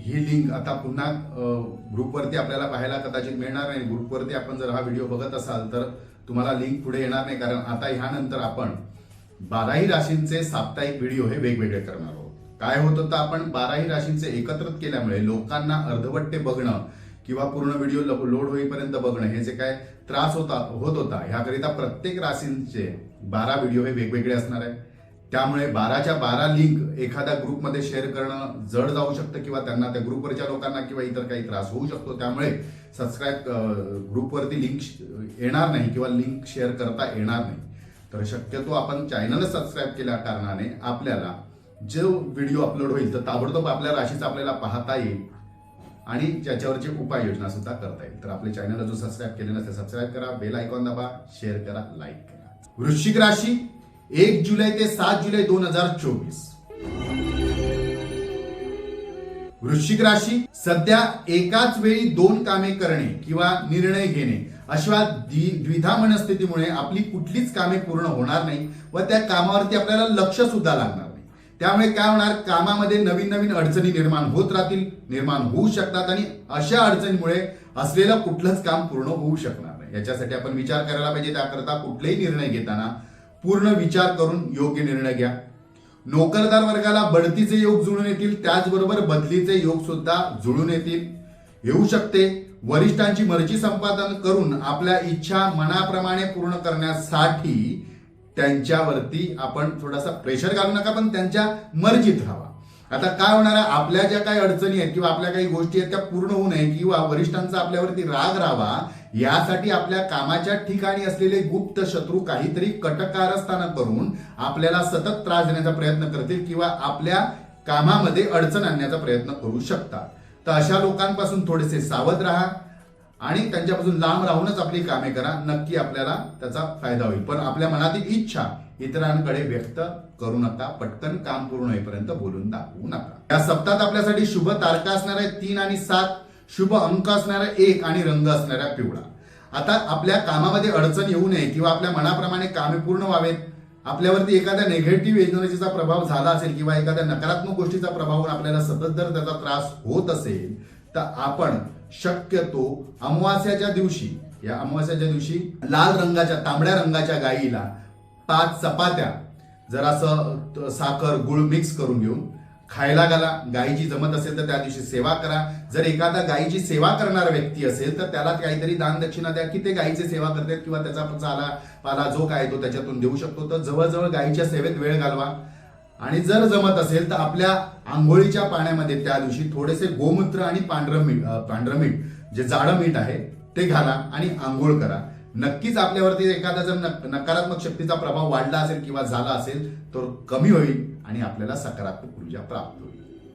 ही link आता पुन्हा ग्रुपवरती आपल्याला पाहायला कदाचित मिळणार नाही. ग्रुपवरती आपण जर हा व्हिडिओ बघत असाल तर तुम्हाला लिंक पुढे येणार नाही. कारण आता ह्यानंतर आपण बाराही राशींचे साप्ताहिक व्हिडिओ हे वेगवेगळे करणार आहोत. काय होत होतं आपण? बाराही राशींचे एकत्रित केल्यामुळे लोकांना अर्धवट्टे बघणं किंवा पूर्ण व्हिडिओ लोड होईपर्यंत बघणं हे जे काय त्रास होता होत होता ह्याकरिता प्रत्येक राशींचे बारा व्हिडिओ हे वेगवेगळे असणार आहे त्यामुळे बाराच्या बारा लिंक एखाद्या ग्रुपमध्ये शेअर करणं जड जाऊ शकतं किंवा त्यांना त्या ग्रुपवरच्या लोकांना किंवा इतर काही त्रास होऊ शकतो. त्यामुळे सबस्क्राईब ग्रुपवरती लिंक येणार नाही किंवा लिंक शेअर करता येणार नाही. तर शक्यतो आपण चॅनल सबस्क्राईब केल्या कारणाने आपल्याला जो व्हिडिओ अपलोड होईल तर ताबडतोब आपल्या राशीचा आपल्याला पाहता येईल आणि ज्याच्यावरची उपाययोजना सुद्धा करता येईल. तर आपले चॅनल जो सबस्क्राईब केले नसेल सबस्क्राईब करा बेल आयकॉन दाबा शेअर करा लाईक करा. वृश्चिक राशी एक जुलै ते सात जुलै दोन हजार चोवीस. वृश्चिक राशी सध्या एकाच वेळी दोन कामे करणे किंवा निर्णय घेणे अशा द्विधा मनस्थितीमुळे आपली कुठलीच कामे पूर्ण होणार नाही व त्या कामावरती आपल्याला लक्ष सुद्धा लागणार नाही. त्यामुळे काय होणार? कामामध्ये नवीन नवीन अडचणी निर्माण होत राहतील निर्माण होऊ शकतात आणि अशा अडचणीमुळे असलेलं कुठलंच काम पूर्ण होऊ शकणार नाही. याच्यासाठी आपण विचार करायला पाहिजे. त्याकरता कुठलेही निर्णय घेताना पूर्ण विचार करून योग्य निर्णय घ्या. नोकरदार वर्गाला बढतीचे योग जुळून येतील त्याचबरोबर बदलीचे योग सुद्धा जुळून येतील. येऊ शकते. वरिष्ठांची मर्जी संपादन करून आपल्या इच्छा मनाप्रमाणे पूर्ण करण्यासाठी त्यांच्यावरती आपण थोडासा प्रेशर घालू नका पण त्यांच्या मर्जीत राहावा आता काय होणार आहे? आपल्या ज्या काही अडचणी आहेत किंवा आपल्या काही गोष्टी आहेत त्या पूर्ण होऊ नये किंवा वरिष्ठांचा आपल्यावरती राग राहावा यासाठी आपल्या कामाच्या ठिकाणी असलेले गुप्त शत्रू काहीतरी कटकारस्थान करून आपल्याला सतत त्रास देण्याचा प्रयत्न करतील किंवा आपल्या कामामध्ये अडचण आणण्याचा प्रयत्न करू शकतात. तर अशा लोकांपासून थोडेसे सावध राहा आणि त्यांच्यापासून लांब राहूनच आपली कामे करा. नक्की आपल्याला त्याचा फायदा होईल. पण आपल्या मनातील इच्छा इतरांकडे व्यक्त करू नका पटकन काम पूर्ण होईपर्यंत बोलून दाखवू नका. या सप्ताहात आपल्यासाठी शुभ तारखा असणाऱ्या तीन आणि सात शुभ अंक असणाऱ्या एक आणि रंग असणाऱ्या पिवळा. आता आपल्या कामामध्ये अडचण येऊ नये किंवा आपल्या मनाप्रमाणे कामे पूर्ण व्हावेत आपल्यावरती एखाद्या नेगेटिव्ह एनर्जीचा प्रभाव झाला असेल किंवा एखाद्या नकारात्मक गोष्टीचा प्रभाव आपल्याला सतत जर त्याचा त्रास होत असेल तर आपण शक्यतो अमावास्याच्या दिवशी या अमावास्याच्या दिवशी लाल रंगाच्या तांबड्या रंगाच्या गाईला पाच चपात्या. जरासं साखर गुळ मिक्स करून घेऊन खायला घाला. गायीची जमत असेल तर त्या दिवशी सेवा करा. जर एखादा गायीची सेवा करणारा व्यक्ती असेल तर त्याला काहीतरी दान दक्षिणा द्या की ते गायीची सेवा करतात किंवा त्याचा चाला पाला जो काय तो त्याच्यातून देऊ शकतो. तर जवळजवळ गायीच्या सेवेत वेळ घालवा. आणि जर जमत असेल तर आपल्या आंघोळीच्या पाण्यामध्ये त्या दिवशी थोडेसे गोमूत्र आणि पांढरं मीठ पांढरं मीठ जे जाडं मीठ आहे ते घाला आणि आंघोळ करा. नक्कीच आपल्यावरती एखादा जर नकारात्मक शक्तीचा प्रभाव वाढला असेल किंवा झाला असेल तर कमी होईल आणि आपल्याला सकारात्मक ऊर्जा प्राप्त होईल.